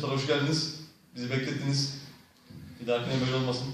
çocuklar hoş geldiniz. Bizi beklettiniz. Bir dahakine böyle olmasın.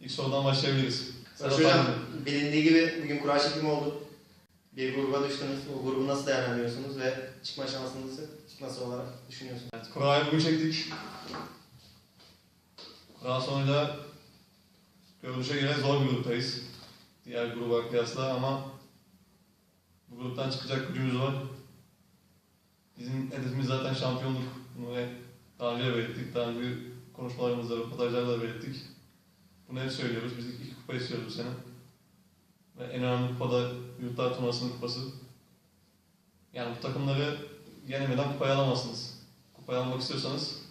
İlk sorudan başlayabiliriz. Sedat Hocam, bilindiği gibi bugün kura çekimi oldu. Bir gruba düştünüz. O grubu nasıl değerlendiriyorsunuz ve çıkma şansınızı nasıl olarak düşünüyorsunuz? Evet, kurayı bugün çektik. Kura sonuyla görünüşe göre zor bir gruptayız. Diğer gruba kıyasla ama bu gruptan çıkacak gücümüz var. Bizim hedefimiz zaten şampiyonluk. Bunu hep daha önce de belirttik. Daha önce konuşmalarımızda, röportajlarda da belirttik. Bunu hep söylüyoruz. Biz iki kupa istiyoruz bu sene. Ve en önemli kupa da Yurtlar Turnuvası'nın kupası. Yani bu takımları yenemeden kupayı alamazsınız. Kupayı almak istiyorsanız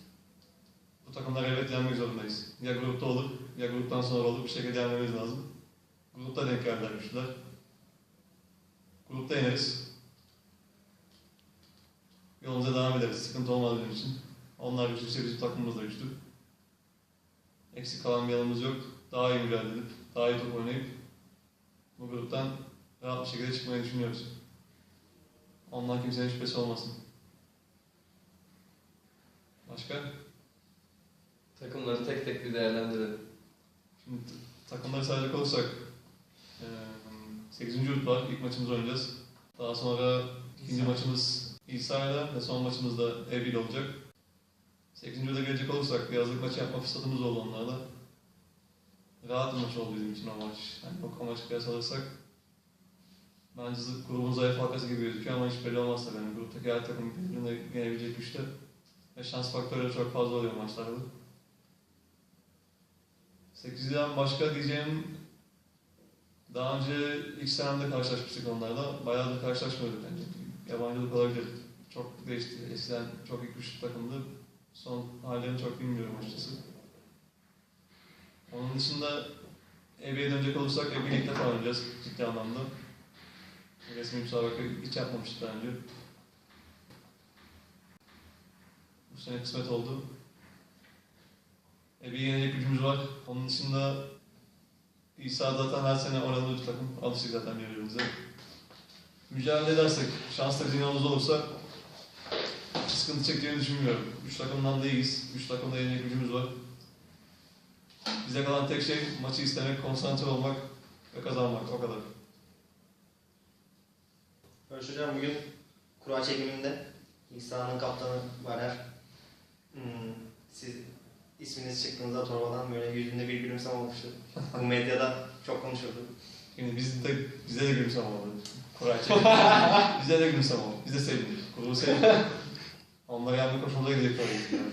bu takımları evet yenmek zorundayız. Ya grupta olur, ya gruptan sonra olur bir şekilde yenmemiz lazım. Grupta denk geldiler güçlüler. Grupta yeneriz. Ederiz. Sıkıntı olmaz bizim için. Onlar güçlüyse bizim takımımız da güçlü. Eksik kalan bir yanımız yok. Daha iyi mücadele edip, daha iyi top oynayıp bu gruptan rahat bir şekilde çıkmayı düşünüyoruz. Ondan kimsenin şüphesi olmasın. Başka? Takımları tek tek bir değerlendirelim. Şimdi takımları sayacak olursak eee 8. yurt var. İlk maçımızı oynayacağız. Daha sonra ikinci maçımız İsa'yla ve son maçımız da Evil olacak. 8. yurda gelecek olursak bir yazlık maçı yapma fırsatımız oldu onlarla. Rahat bir maç oldu bizim için o maç. Yani o maçı kıyas alırsak bence grubun zayıf halkası gibi gözüküyor ama hiç belli olmaz tabii. Yani gruptaki her takım birbirine gelebilecek güçte. Ve şans faktörleri çok fazla oluyor maçlarda. 8'den başka diyeceğim daha önce ilk senemde karşılaşmıştık onlarla. Bayağı da karşılaşmıyorduk bence. Yabancılık olabilir. Çok değişti. Eskiden çok ilk güçlü takımdı. Son hallerini çok bilmiyorum açıkçası. Onun dışında Ebe'ye dönecek olursak Ebe'yi ilk defa oynayacağız ciddi anlamda. Resmi müsabaka hiç yapmamıştık daha önce. Bu sene kısmet oldu. E, bir yenecek gücümüz var. Onun dışında İsa zaten her sene oranlı bir takım. Alıştık zaten birbirimize. Mücadele edersek, şansla bizim yanımızda olursa sıkıntı çekeceğini düşünmüyorum. Üç takımdan da iyiyiz. Üç takımda yenecek gücümüz var. Bize kalan tek şey maçı istemek, konsantre olmak ve kazanmak. O kadar. Barış Hocam bugün kura çekiminde İsa'nın kaptanı Valer. Hmm, siz isminiz çıktığınızda torbadan böyle yüzünde bir gülümseme olmuştu. Bu medyada çok konuşuldu. Şimdi biz de, bize de gülümsem oldu. Kuray çekin. bize de gülümsem oldu. Biz de sevindik. Kuru sevindik. Onlar yani koşumuza gidecek tabii. Yani.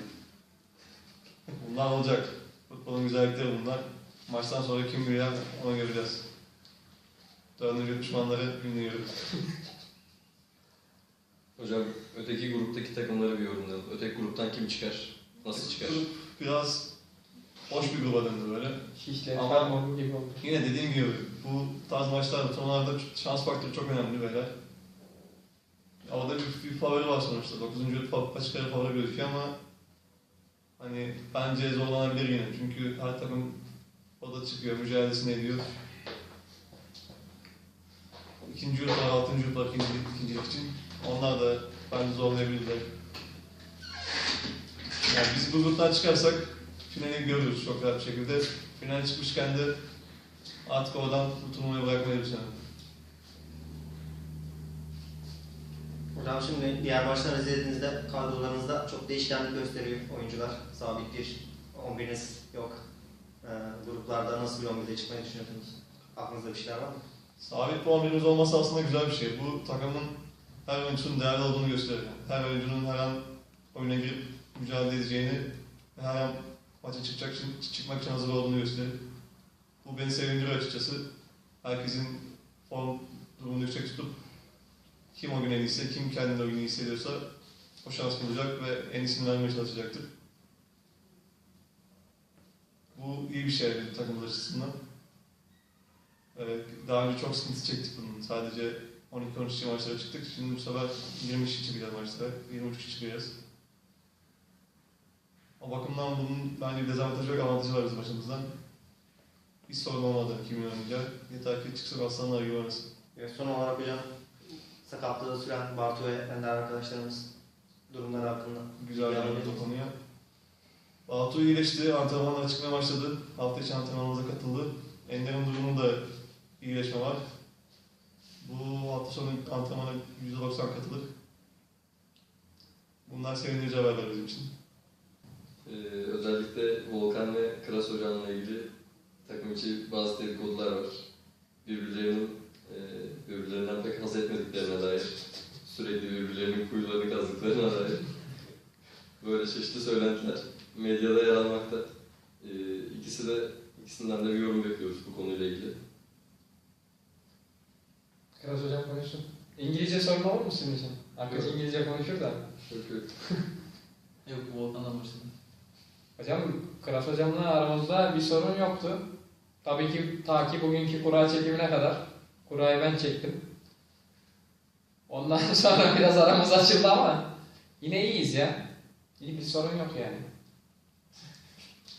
Bunlar olacak. Futbolun güzellikleri bunlar. Maçtan sonra kim büyüyer onu göreceğiz. Dördüncü düşmanları dinliyoruz. Hocam öteki gruptaki takımları bir yorumlayalım. Öteki gruptan kim çıkar? Nasıl çıkar? Grup biraz hoş bir gruba döndü böyle. Şişle Ama- Ferman gibi oldu. Yine dediğim gibi bu tarz maçlarda turnuvalarda şans faktörü çok önemli böyle. Orada bir, bir favori var sonuçta. 9. yıl açık ara favori gözüküyor ama hani bence zorlanabilir yine. Çünkü her takım o da çıkıyor, mücadelesini ediyor. İkinci yurt var, altıncı yurt var ikinci, ikincilik için. Onlar da bence zorlayabilirler. Yani biz bu gruptan çıkarsak finali görürüz çok rahat bir şekilde. Finale çıkmışken de artık oradan bu turnuvayı düşünüyorum. Hocam şimdi diğer maçları izlediğinizde kadrolarınızda çok değişkenlik gösteriyor oyuncular. Sabit bir 11'iniz yok. Ee, gruplarda nasıl bir 11'de çıkmayı düşünüyorsunuz? Aklınızda bir şeyler var mı? Sabit bir 11'imiz olması aslında güzel bir şey. Bu takımın her oyuncusunun değerli olduğunu gösteriyor. Her oyuncunun her an oyuna girip mücadele edeceğini ve her an maça çıkacak çıkmak için hazır olduğunu gösteriyor. Bu beni sevindiriyor açıkçası. Herkesin form durumunu yüksek tutup kim o gün en iyiyse, kim kendini o gün iyi hissediyorsa o şans bulacak ve en iyisini vermeye çalışacaktır. Bu iyi bir şey bir takımımız açısından. Evet, daha önce çok sıkıntı çektik bunun. Sadece 12-13 kişi maçlara çıktık. Şimdi bu sefer 20 kişi çıkacağız maçlara. 23 kişi çıkacağız. O bakımdan bunun bence bir dezavantajı yok, avantajı var bizim başımızdan. Hiç sorun olmadı kimin oynayacağı. Yeter ki çıksın aslanlar gibi oynasın. Evet, son olarak hocam sakatlığı süren Bartu ve Ender arkadaşlarımız durumları hakkında. Güzel bir konuya. Batu iyileşti, antrenmanlara çıkmaya başladı. Hafta içi antrenmanımıza katıldı. Ender'in durumunda iyileşme var. Bu hafta sonu antrenmana %90 katılır. Bunlar sevindirici haberler bizim için. Ee, özellikle Volkan ve Kras hocamla ilgili takım içi bazı dedikodular var. Birbirlerinin e, birbirlerinden pek haz etmediklerine dair, sürekli birbirlerinin kuyularını kazdıklarına dair böyle çeşitli söylentiler medyada yer almakta. Ee, ikisi de ikisinden de bir yorum bekliyoruz bu konuyla ilgili. Kıraz hocam konuşsun. İngilizce sorun olur mu sizin için? Arkadaş Yok. İngilizce konuşur da. Yok yok. Yok Volkan'dan başladım. Hocam Kıraz hocamla aramızda bir sorun yoktu. Tabii ki ta ki bugünkü kura çekimine kadar. Kurayı ben çektim. Ondan sonra biraz aramız açıldı ama yine iyiyiz ya. İyi bir sorun yok yani.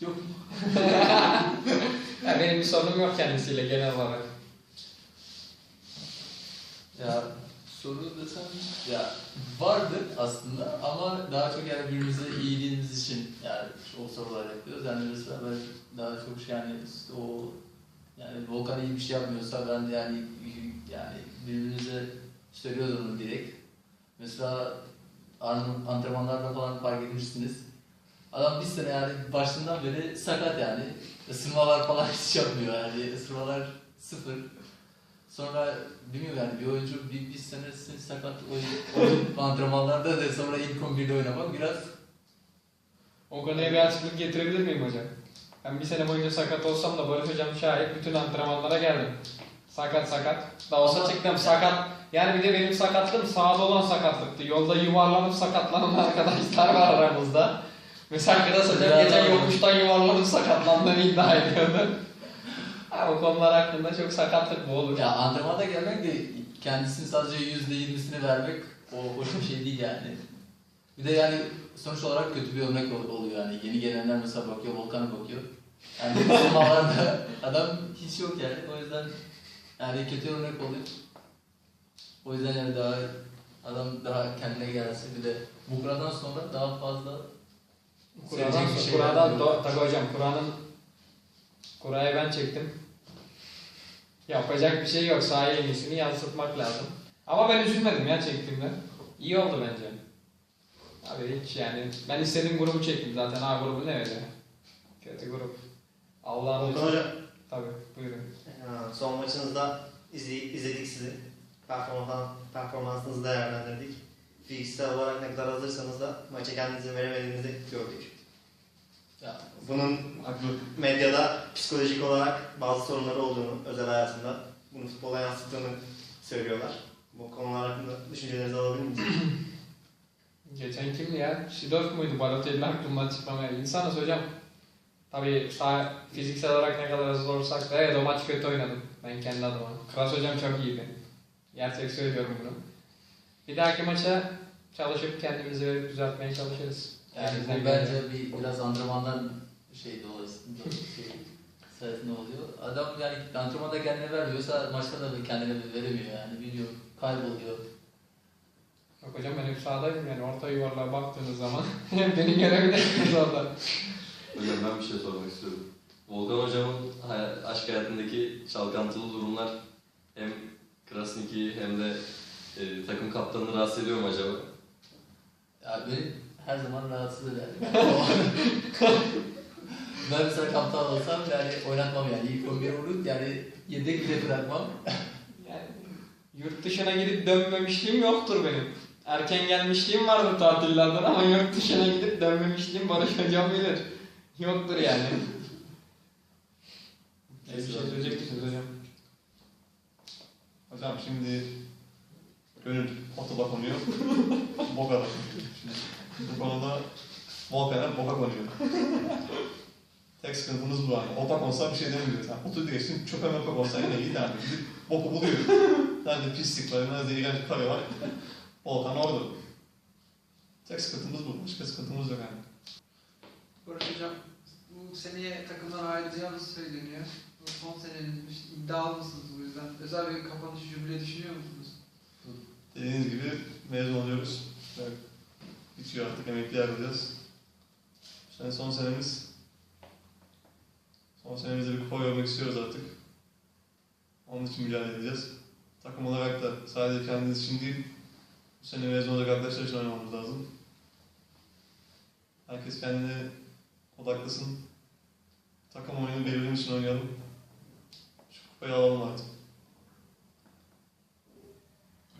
Yok. Ya benim bir sorunum yok kendisiyle genel olarak. Ya soru desem ya vardı aslında ama daha çok yani birbirimize iyiliğimiz için yani o sorular yapıyoruz. Yani mesela ben daha çok yani o yani Volkan iyi bir şey yapmıyorsa ben de yani yani birbirimize söylüyoruz onu direkt. Mesela an- antrenmanlarda falan fark etmişsiniz. Adam bir sene yani başından beri sakat yani. Isırmalar falan hiç yapmıyor yani. Isırmalar sıfır. Sonra bilmiyorum yani bir oyuncu bir, bir senesi sakat oyun, oyun antrenmanlarda da sonra ilk 11'de oynamak biraz O konuya bir açıklık getirebilir miyim hocam? Ben bir sene boyunca sakat olsam da Barış hocam şahit bütün antrenmanlara geldim. Sakat sakat. Da olsa Ama- çıktım sakat. Yani bir de benim sakatlığım sağda olan sakatlıktı. Yolda yuvarlanıp sakatlanan arkadaşlar var aramızda. Mesela Kıras hocam geçen yokuştan yuvarlanıp sakatlandığını iddia ediyordu. Ha, o konular hakkında çok sakatlık bu olur. ya antrenmanda gelmek de kendisini sadece %20'sini vermek o hoş bir şey değil yani. Bir de yani sonuç olarak kötü bir örnek ol- oluyor yani. Yeni gelenler mesela bakıyor, Volkan'a bakıyor. Yani ısınmalarda adam hiç yok yani. O yüzden yani kötü örnek oluyor. O yüzden yani daha adam daha kendine gelse bir de bu kuradan sonra daha fazla Kur'an'dan, şey Kur'an'dan tabii hocam Kur'an'ın Kur'a'yı ben çektim. Yapacak bir şey yok. Sahaya en iyisini yansıtmak lazım. Ama ben üzülmedim ya çektiğimde. İyi oldu bence. Abi hiç yani ben istediğim grubu çektim zaten. A grubu ne öyle? Kötü grup. Allah'ın Volkan Hocam, Tabii buyurun. e, son maçınızda izley- izledik sizi. Performans, performansınızı değerlendirdik. Fiziksel olarak ne kadar hazırsanız da maça kendinizi veremediğinizi gördük. ya, Bunun medyada psikolojik olarak bazı sorunları olduğunu özel hayatında bunu futbola yansıttığını söylüyorlar. Bu konular hakkında düşüncelerinizi alabilir miyiz? Geçen kimdi ya? Sidorf muydu? Balotelli aklımdan çıkmamaya. İnsanız hocam. Tabii sağ, fiziksel olarak ne kadar hazır olursak da evet o maç kötü oynadım. Ben kendi adıma. Kras hocam çok iyiydi. Gerçek söylüyorum bunu. Bir dahaki maça çalışıp kendimizi verip düzeltmeye çalışırız. Yani bu bence bir biraz antrenmandan şey dolayısıyla şey sayesinde oluyor. Adam yani antrenmanda kendine vermiyorsa maçta da kendine veremiyor yani biliyorum kayboluyor. Yok hocam ben hep sahadaydım yani orta yuvarlığa baktığınız zaman beni görebilirsiniz orada. Hocam ben bir şey sormak istiyorum. Volkan hocamın hay- aşk hayatındaki çalkantılı durumlar hem Krasniqi hem de e, takım kaptanını rahatsız ediyor mu acaba? Ya beni her zaman rahatsız eder. ben mesela kaptan olsam yani oynatmam yani ilk 11 olur yani yedek bile bırakmam. Yani yurt dışına gidip dönmemişliğim yoktur benim. Erken gelmişliğim vardı tatillerden ama yurt dışına gidip dönmemişliğim Barış Hocam bilir. Yoktur yani. bir şey söyleyecek misiniz hocam? Hocam şimdi gönül otoba konuyor. Boka da bu konuda Volkan'a boka konuyor. Tek sıkıntımız bu yani. Opa konsa bir şey demiyoruz. Yani otur geçsin çöpe möpe konsa yine iyi. Gidip boku buluyor. Nerede pislik var, nerede iğrenç kare var. Volkan orada. Tek sıkıntımız bu. Başka sıkıntımız yok yani. Barış Hocam, bu seneye takımdan ayrılacağınız söyleniyor. Bu son seneniz iddialı mısınız bu yüzden? Özel bir kapanış jübile düşünüyor musunuz? Dediğiniz gibi mezun oluyoruz. Evet. bitiyor artık emekli ayrılacağız. Sene son senemiz. Son senemizde bir kupa görmek istiyoruz artık. Onun için mücadele edeceğiz. Takım olarak da sadece kendiniz için değil, sene mezun olacak arkadaşlar için oynamamız lazım. Herkes kendine odaklasın. Takım oyunu birbirimiz için oynayalım. Şu kupayı alalım artık.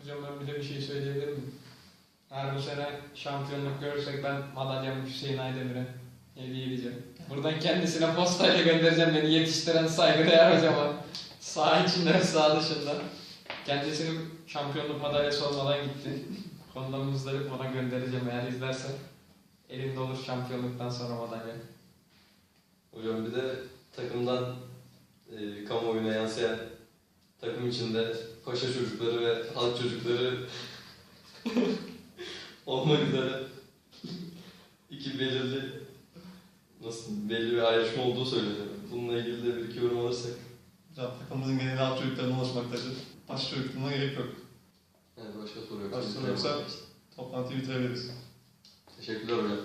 Hocam ben bir de bir şey söyleyebilir miyim? Eğer bu sene şampiyonluk görürsek ben madalyamı Hüseyin Aydemir'e hediye edeceğim. Buradan kendisine postayla göndereceğim beni yetiştiren saygıdeğer hocama. Sağ içinde ve sağ dışında. Kendisinin şampiyonluk madalyası olmadan gitti. Konuda muzdarip ona göndereceğim eğer izlerse. Elimde olur şampiyonluktan sonra madalya. Hocam bir de takımdan e, kamuoyuna yansıyan takım içinde paşa çocukları ve halk çocukları olmak üzere iki belirli nasıl belli bir ayrışma olduğu söyleniyor. Bununla ilgili de bir iki yorum alırsak. Hocam takımımızın geneli alt çocuklarına ulaşmaktadır. Baş çocukluğuna gerek yok. Yani başka soru yok. Başka soru yoksa toplantıyı bitirebiliriz. Teşekkürler hocam.